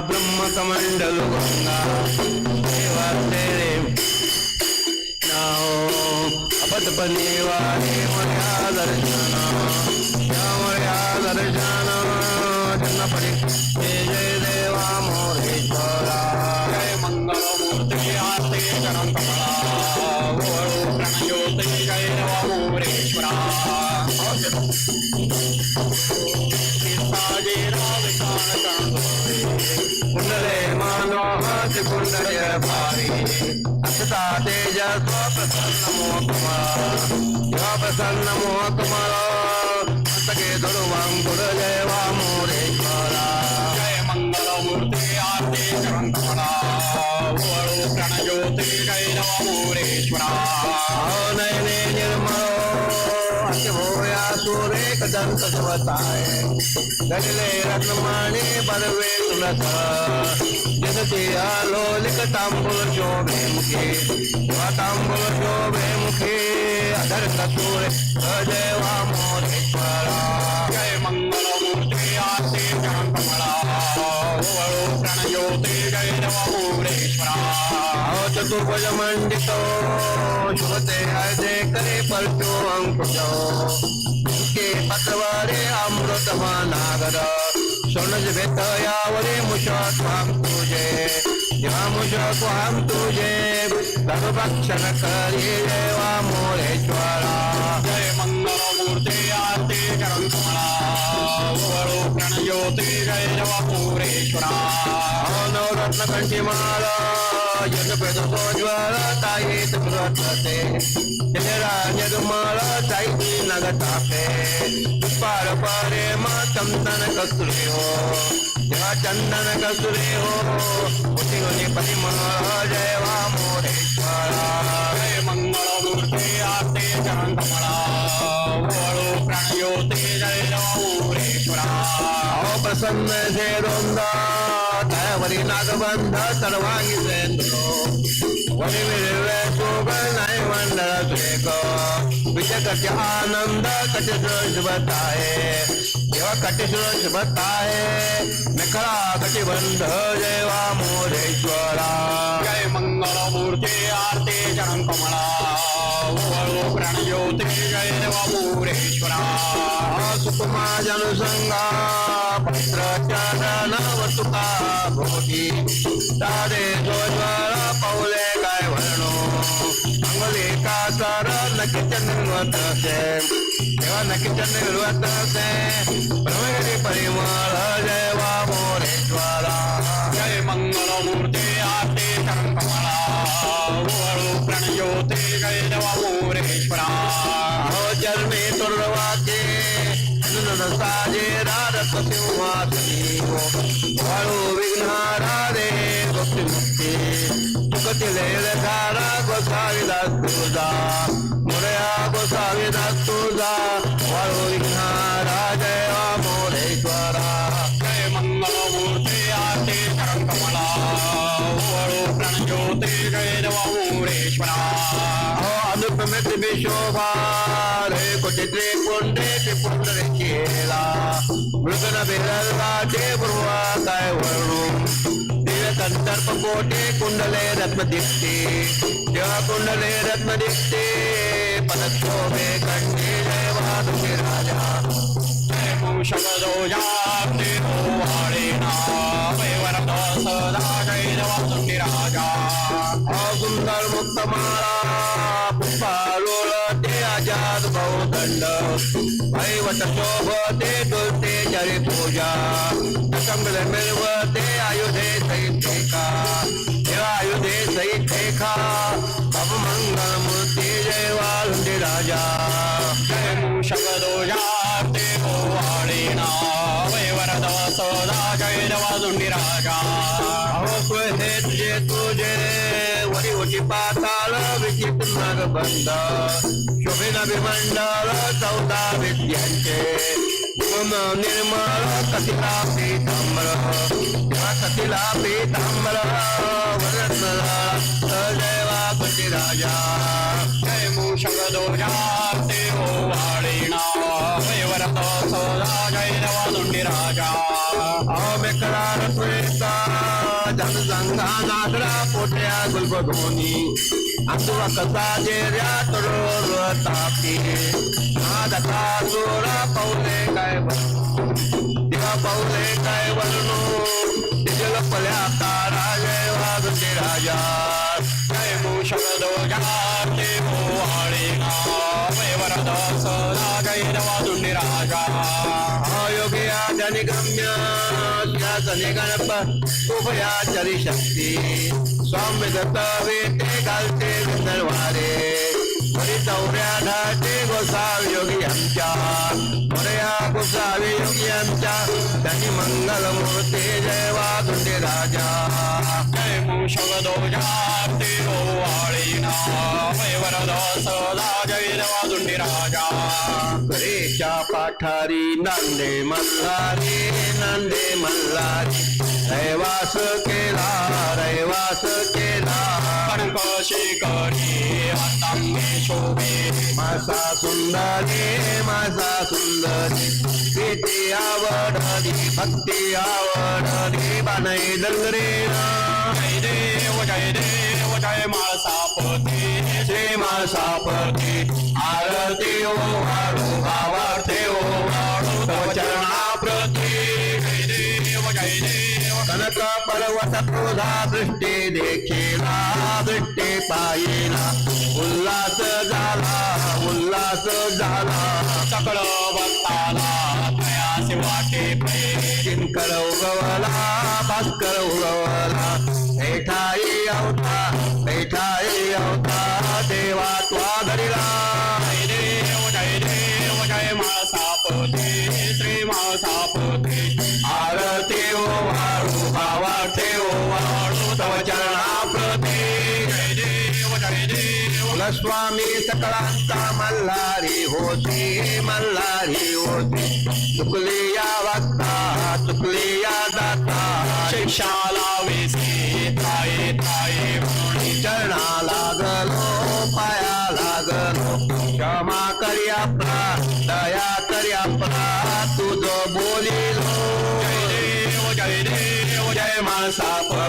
బ్రహ్మ కమండలు అపతపనేవా దేవయా దర్శనా हस्तके दुर्वांकुर जय वा मोरेश्वरा जय मंगलमूर्ती आरती करण कमला ओळू प्रणयोती जय नवमूरेश्वरा आओ नयने निर्मलो अतिभोया सुरेख दंत सुवताय गजले रत्नमाणी बरवे तुलत जगते आलोलिक तांबूल शोभे मुखे वा तांबूल शोभे मुखे अधर कसूर जय वा मोरेश्वरा दुर्बल मंडितो शुभते हृदय करे पलटो अंकुशो. के पतवारे अमृत नागर सोनज भेट यावरे मुषक हम तुझे. जेव्हा मुषक हम तुझे सर्वभक्षण करी देवा मोरेश्वरा जय मंगल मंगलमूर्ती आरती करम कमला జ్యోతిరయ్యవూరేశ్వర నవరత్న కంఠిమాల ఎన్న ప్రజోజ్వాల తాయే తుమరతే జనరాజరుమాల తాయి నగతాపే పార పారే మా చందన కసురేవో జా చందన కసురేవో పతిమాల జయ नागबंध सर्वांगी सेंद्रो वरी विरवे शोभ नाही मंडळ सुरेख विजय आनंद कटी शुभताये जेव्हा कटी शुभताये मेखळा कटिबंध जयवा मोरेश्वरा जय मंगलमूर्ती आरती करण कमला ओळू प्रणयोती जय नवमूरेश्वरा सुकुमा जनसंगा पत्र भोगी तारे जोज्वळ काय वर्णो अंगले का सर नकिच निर्वत से तेव्हा नकिच निर्वत परिमळ जय वा मोरेश्वरा. सिंहासनी वाळू विघ्नारा रे भक्ती मुक्ती सुखतिले धारा गोसाविदास मृगन बिरल गाठे पूर्वा काय वळू दिव्य संदर्भ कोटे कुंडले रत्न दिसते. जेव्हा कुंडले रत्न दिसते पदशोभे कंठे जय वादुके राजा. जय मूषकदोजाब्दे वाळेना वैवरत सदा जय नवसुंदरी राजा. अहो सुंदर मुक्त माळा पुष्पालोळ ते आजाद बहुदंड. ऐवट शोभते तुलते जरी पूजा। मिळवते आयुधे सहित का देवा आयुधे सहित खा अब मंगल मूर्ती जय वालुंडे राजा। जय मूषकदोजाब्दे वाळेना वैवरत सदा जय राजा। हे तुझे तुझे वरी पाताळ विचित्र नागबंध शोभिन चौदा विद्यांचे। गुण निर्मळ कथिला पीतांबर तेव्हा कथिला पीतांबर वरत्नला जय वापती राजा जय मूषकदोजाब्दे वाळेना वैवरत सदा जय नवसुंदरी राजा अहो मेकळा जनसंघा नागरा पोट्या गुलबधोनी अंतुवा कसा जेर्या तरोर तापी नादका सोरा पाऊले काय बन देवा पाऊले काय बनू? गणप उभया शक्ती स्वामी दत्त वेते घालते सर्वारे चौऱ्या ढाटे गोसावी योगी आमच्या. मोरया गोसावी योगी आमच्या. त्यांनी मंगल मूर्ती जय वादुंडे राजा. जय मूषक ध्वजाते ओवाळीना सदा जय देवादुंडी राजा. रेच्या पाठारी नांदे मल्हारी नांदे मल्हारी. रैवास केला रैवास केला शिकारी हातांगे शोभे. माझा सुंदरी माझा सुंदरी किती आवडली भक्ती आवडली बाणई दंगरे जय देव जय देव जय माळसापती श्री मासापती आरती ओ वाढू भावार्थी ओ वाढू चरणा कनक पर्वत दृष्टी देखीला दृष्टी पाहिला उल्हास झाला उल्हास झाला सकळ भक्ताला प्रयासी वाटे प्रेम किंकर उगवला भास्कर उगवला. बैठाई अवता बैठाई अवता सकळांचा मल्हारी होती मल्हारी होती. चुकली या वागता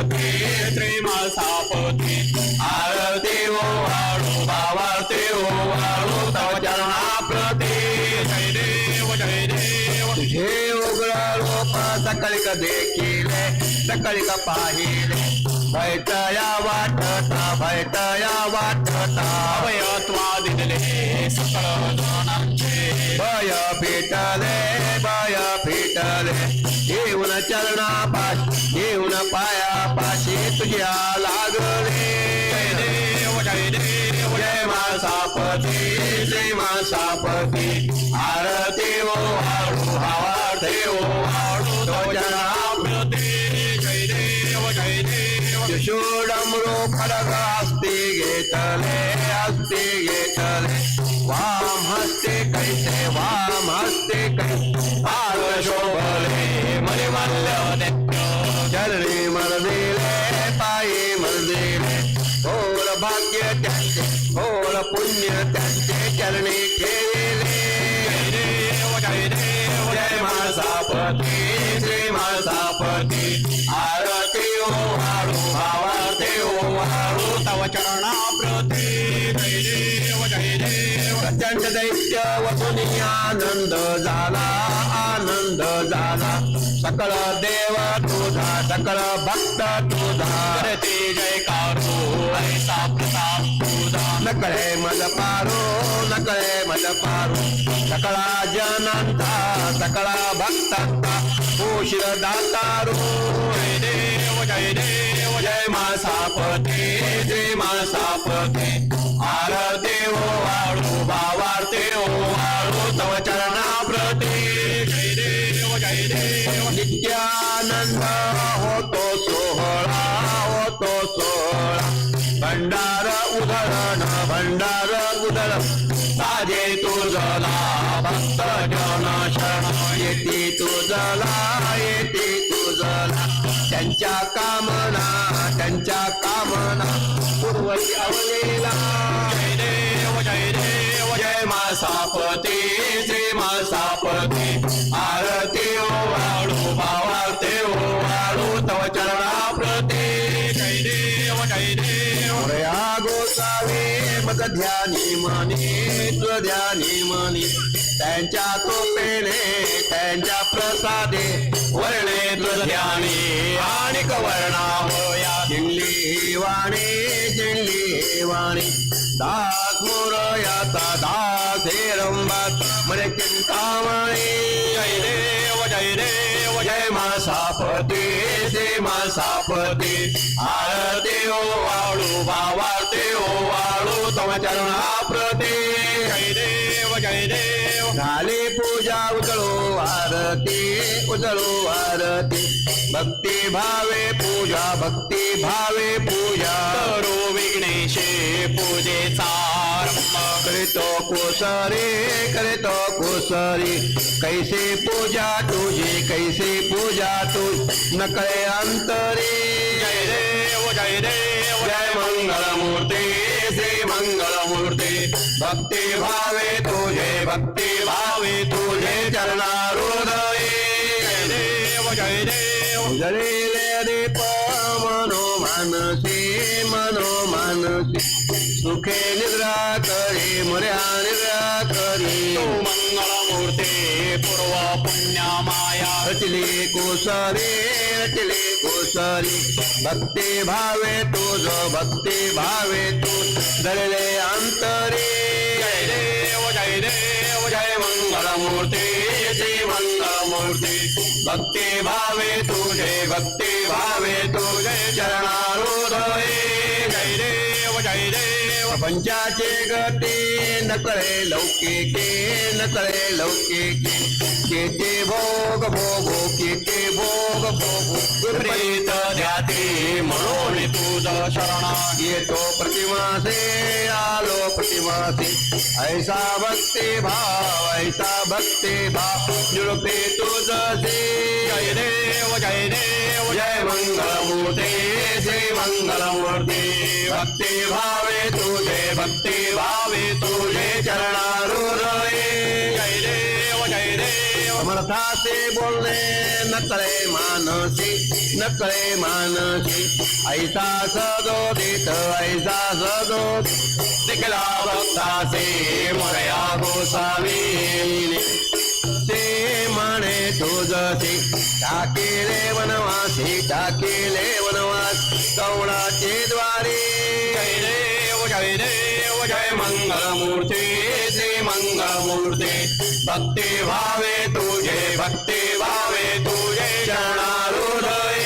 माळसापती श्री माळसापती आरती ओ वाळू भावार्थी ओ वाळू तव चरणाप्रती जय देव जय देव तुझे उग्र रूप सकळिक देखिले सकळिक पाहिले बैठया वाटता बैठया वाटता भयत्वा दिले सकळ जनांचे भय फिटले भय फिटले येऊन चरणा पाशी घेऊन पाया पाशी तुझ्या लागले. जय देव जय मासापती आरती ओ वाळू भावार्थी ओ वाळू तो प्रती जय वाम हस्ते कैसे वाम हस्ते कैसे आर शोभले मलिमल्ल नित्य चरणी मरदिले नित्य वसुनी आनंद झाला आनंद झाला सकळ देव तुझा सकळ भक्त तुझा। करते जयकारो ऐसा प्रताप तुझा। नकळे मज पारो नकळे मज पारो। सकळा जनंता सकळा भक्तांचा उशीर हो दातारो जय देव जय देव जय मा सापते जय मा सापते। आर देव हो वाळू भावार्थी हो उधळण भंडार उदळ साजे तुझला भक्त जन शरण येते तुझला येते तुझला त्यांच्या कामना त्यांच्या कामना पूर्वची अवलेला. जय देव जय देव जय मासापती श्री मासापती ध्यानी मनी स्वध्यानी मनी. त्यांच्या कृपेने त्यांच्या प्रसादे वर्णे ध्यानी आणि कवर्णा होया जिंगली वाणी जिंगली वाणी. दास मोरयाचा दास हे रंबात म्हणे चिंतामणी जय देव जय देव जय मासापती श्री मासापती. आर ओ वाळू भावारती ओ वाळू चरणा प्रते. जय देव जय देव. झाले पूजा उजळो आरती उजळो आरती. भक्ती भावे पूजा भक्ती भावे पूजा. करो विघ्नेशे पूजेचा आरंभ. करीतो कोसरी करीतो कोसरी. कैसे पूजा तुझी कैसे पूजा तुझी. नकळे अंतरी. जय देव. जय देव जय मंगलमूर्ती श्री मंगलमूर्ती भक्ती भावे तुझे भक्ती भावे तुझे चरणारुदये। जय देव जय देव जळलेले दीप मनो मानसी मनो मानसी। सुखे निद्रा करी मर्या निद्रा करी। मंगलमूर्ती पूर्व पुण्यमाया रचले कोसरी रचले सरी। भक्ती भावे तुझ भक्ती भावे तू। दळले अंतरी। जय देव जय देव जय मंगलमूर्ती श्री मंगलमूर्ती भक्ती भावे तुझे भक्ती भावे तुझे चरणारुदये। जय देव जय देव। पंचाचे गती नकळे लौकिके नकळे लौकिके। केते भोग भोगो केते भोग भोगो. विपरीत ध्याते म्हणून तुझा शरणा येतो प्रतिमासे आलो प्रतिमासे. ऐसा भक्ती भाव ऐसा भक्ती भाव. जुळपे तुझसे जय देव जय देव जय मंगलमूर्ते श्री मंगलमूर्ते. भक्ती भावे तुझे भक्ती भावे तुझे चरणारुदये जय समर्थाचे बोलणे नकळे मानसी नकळे मानसी. ऐसा सदोदित ऐसा सदोदित तिकला भक्तासे मोरया गोसावी ते म्हणे तुझसे टाकेले वनवासी टाकेले वनवास. कवणाचे द्वारे? जय देव जय देव जय मंगलमूर्ती श्री मंगलमूर्ती. भक्ती भावे तुझे भक्ती भावे तुझे शरणारुदय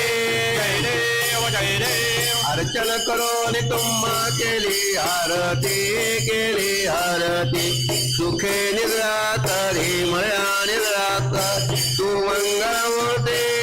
जय देव जय देव. अर्चन करून तुम्हा केली आरती केली आरती. सुखे निद्रा तरी मळ्या निद्रा कर. तू मंगलमूर्ती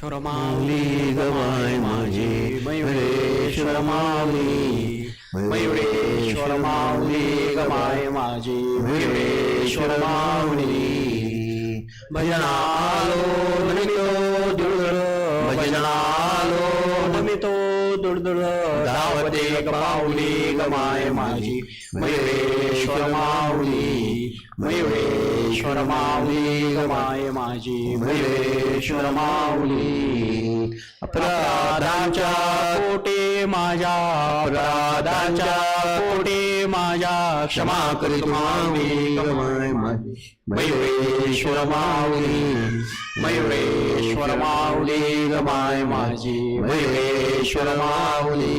माऊली गवाय माझी मयुरेश्वर मावली मयुरेश्वर मावली गवाय माझी मयुरेश्वर मावली भजनालो नमितो दुर्दुळ भजनालो नमितो दुर्दुळ पदे पाऊली गमाय माझी मयुरेश्वर माऊली मयुरेश्वर माऊली गमाय माझी मयुरेश्वर माऊली अपराधांच्या कोटे माझ्या अपराधांच्या कोटे माझ्या क्षमा करीत माऊली मयुरेश्वर माऊली मयुरेश्वर माऊली गमाय माझी मयुरेश्वर माऊली।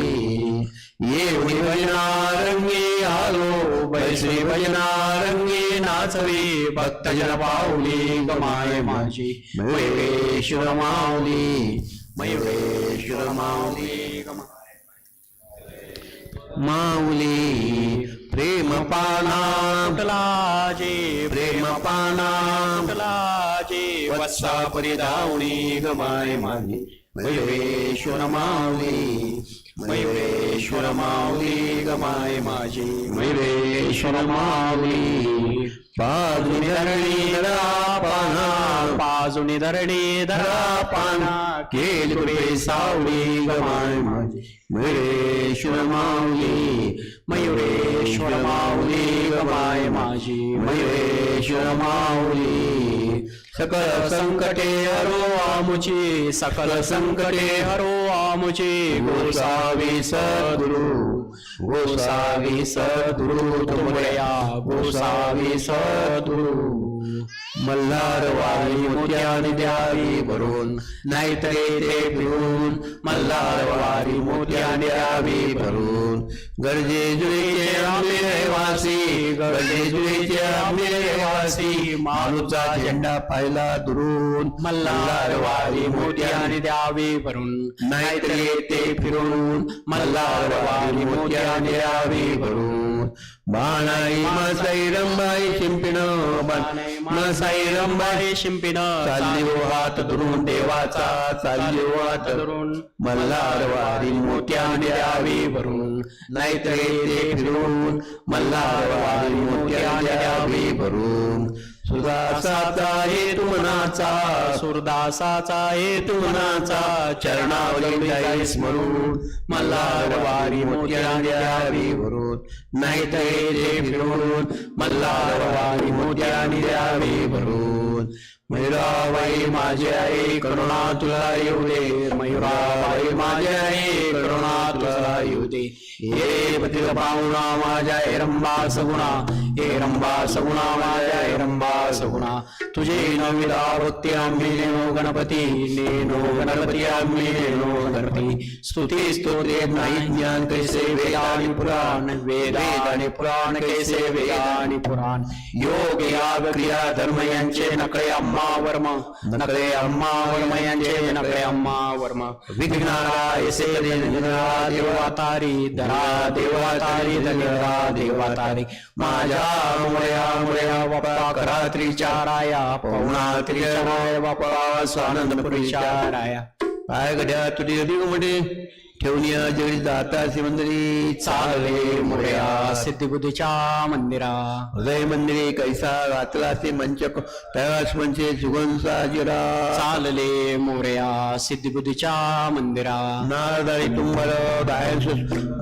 ये भजनारंगे आलो बैश्री भजना रंगे भक्तजन पावली गमाय माझी मयुरेश्वर माऊली मयुरेश्वर माऊली गमाय माऊली। प्रेम पाना कुटलाजे प्रेम पाना कुटलाजे वत्सा परिधावणी गमाय माझी मयुरेश्वर माऊली। मयुरेश्वर माऊली गमाय माझी मयुरेश्वर माऊली। पाजुनी धरणी धरा पाना बाजूने धरणी धरा पाना केली कृपे सावली गमाय माझी मयुरेश्वर माऊली. मयुरेश्वर माऊली गमाय माझी. मयुरेश्वर माऊली. सकल संकटे हरो आमुची. सकल संकटे हरो आमुची. गोसावी सद्गुरु. गोसावी सद्गुरु तुमया गोसावी सद्गुरु। मल्हार वारी मोत्याने द्यावी भरून नाहीतरी ते पिऊन मल्हार वारी मोत्याने द्यावी भरून. गरजे जुळीचे आम्ही रहिवासी गरजे जुळीचे आम्ही रहिवासी झेंडा पाहिला दुरून मल्हार वारी मोत्याने द्यावी भरून. नाहीतरी ते फिरून मल्हार वारी मोत्याने द्यावी भरून. बाणाई मासाई रंबाई शिंपिण मासाई रंबाई शिंपिन चालली हो हात धरून देवाचा चालली हो हात धरून मल्हार वारी मोत्याने द्यावी भरून. नाहीतर ते फिरून मल्हार वारी मोत्याने द्यावी भरून. सुरदासाचा हेतू मनाचा सुरदासाचा हेतू मनाचा चरणावली स्मरून मल्हार वारी मोत्याने द्यावी भरून नाहीतर ते फिरून मल्हार वारी मोत्याने द्यावी भरून. मयुराबाई माझे आई करुणा तुला येऊ दे. मयुराबाई माझे आई करुणा तुला येऊ दे. हे पतित पाहुणा माझ्या एरंबा रंबा सगुणा हे रंबा सगुणा माझ्या एरंबा रंबा सगुणा तुझे नविदा भक्ती आम्ही नेनो गणपती नेनो गणपती आम्ही नेनो गणपती स्तुती स्तोत्रे नाही ज्ञान कैसे वेद आणि पुराण वेद आणि पुराण कैसे वेद आणि पुराण योग याग क्रिया धर्म यांचे नकळे अम्मा वर्म नकळे अम्मा वर्म यांचे नकळे अम्मा वर्म विघ्नाराय से देवातारी धरा देवातारी धरा देवातारी माझ्या मुळया मुळया बापा करा त्रिचाराया पवना त्रिचाराय बापा स्वानंद पुरीचाराया. काय गड्या तुझी अधिक म्हणजे ठेवून जगडी जाता मंदिरी चालले मोर्या सिद्धिबुद्धीच्या मंदिरा. हृदय मंदिरे कैसा घातला ते मंचक तयास मंचे सुगंध साजिरा. चालले मोरया सिद्धिबुद्धीच्या मंदिरा. नारदारी तुंबल गायन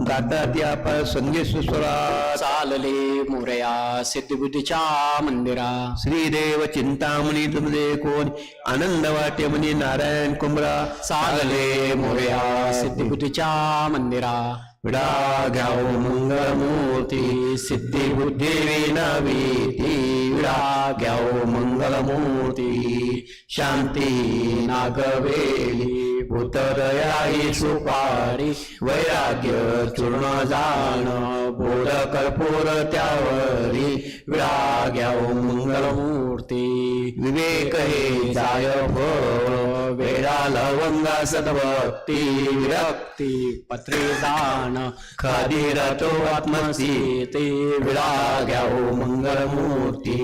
गाता ती आपण संगीत सुस्वरा चालले मोरया सिद्धिबुद्धीच्या मंदिरा. श्रीदेव चिंतामणी तुमचे कोण? आनंद वाटे म्हणे नारायण कुंभरा. चालले मोरया सिद्धिबुद्धीच्या मंदिरा विडा घ्याव मंगलमूर्ती सिद्धी बुद्धी विनवीती विडा घ्याव मंगलमूर्ती शांती नागवेली। उतरयाई सुपारी वैराग्य चूर्ण जाण बोध कर्पूर त्यावरी विराग्या घ्याव मंगलमूर्ती। विवेक हे जाय वेळा लवंग सद्भक्ती विरक्ती पत्रे दान खादिरतो आत्मसी ते विडा घ्यावो मंगलमूर्ती।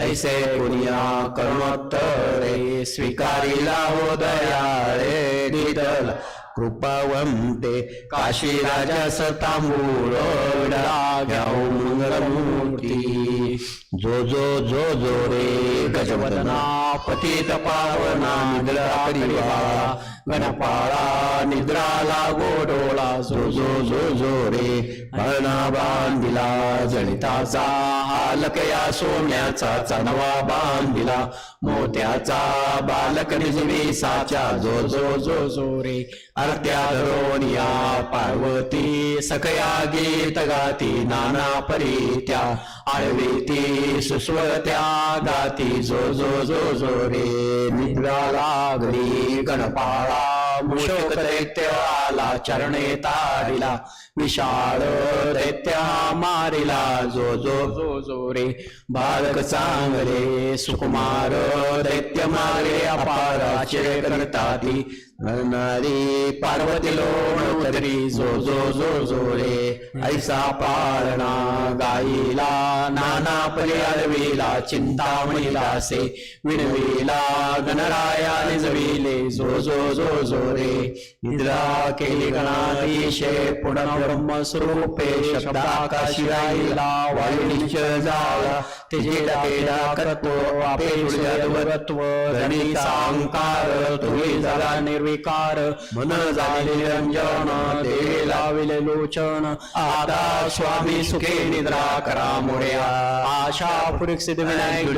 ऐसे पुण्या करुणोत्तरे स्वीकारिला हो दयाळे വേദിതള कृपावंते काशी राजा सतांबूळ मंगलमूर्ती. जो जो जो जो रे गजवदना पतित पावना निद्रा गणपाळा निद्रा लागो डोळा. जो जो जो जो रे भरणा बांधिला जळिताचा हालक या सोन्याचा चणवा बांधिला. मोत्याचा बालक निजवी साचा जो जो जो जो रे अर्ध्या धरोनिया पार्वती सकया गीत गाती नाना परीत्या आळवीती सुस्वरत्या गाती जो जो जो जो रे निद्रा लागली गणपाळा मुशोक दैत्य चरणे तारिला विशाळ दैत्या मारिला जो जो जो जो रे बालक चांगले सुकुमार दैत्य मारे अपारा आश्चर्य करता ती नरनारी पार्वती लोणोदरी जो जो जो जो रे. ऐसा पाळणा गाईला नाना परी आळविला चिंतामणीला से. विणविला गणराया निजविले जो जो जो जो रे. निद्रा केली गणाधीशे पुढं ब्रह्म स्वरूपे शब्दाकाशी राहिला वायुनिच झाला तेजे डाकेला करतो आपे सर्वत्व धनी सांकार तुही झाला निर्विकार मन झाले निरंजन देवे लाविले लोचन. आता स्वामी सुखे निद्रा करा मोड्या आशा पुरुष सिद्ध विनायक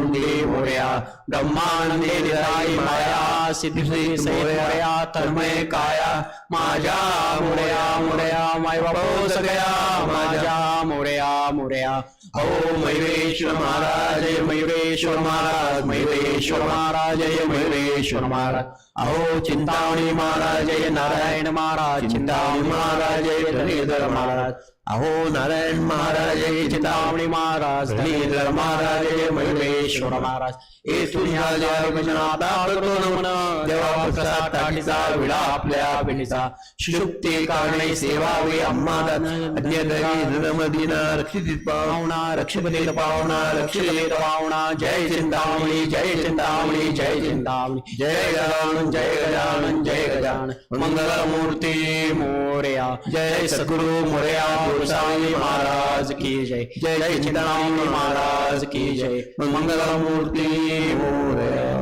मोड्या ब्रह्मानंदे निराई माया. सिद्धी मोड्या तन्मय काया माझ्या मोड्या मोड्या माय बापू सगळ्या माझ्या मोड्या मोड्या हो मयुरेश्वर महाराज जय मयुरेश्वर महाराज मयुरेश्वर महाराज जय मयुरेश्वर महाराज. अहो चिंतामणी महाराज जय नारायण महाराज चिंतामणी महाराज जय धनीधर महाराज. अहो नारायण महाराज चिंतामणी महाराज धनीधर महाराज महिमेश्वर महाराज. ए तुझ्या जय करतो नमन. देवा प्रसाद टाकीचा विडा आपल्या पिणीचा शुक्ती कारणे सेवावी अम्मा अन्य दरी धनम धनमदीना रक्षित पावणा रक्षित पावणा रक्षित पावणा जय चिंतामणी जय चिंतामणी जय चिंतामणी. जय गजानन जय गजानन जय गजानन. मंगलमूर्ती मोरया. जय सद्गुरु मोरया गोसाई महाराज की जय. जय चिंतामणी महाराज की जय. मंगलमूर्ती मोरया.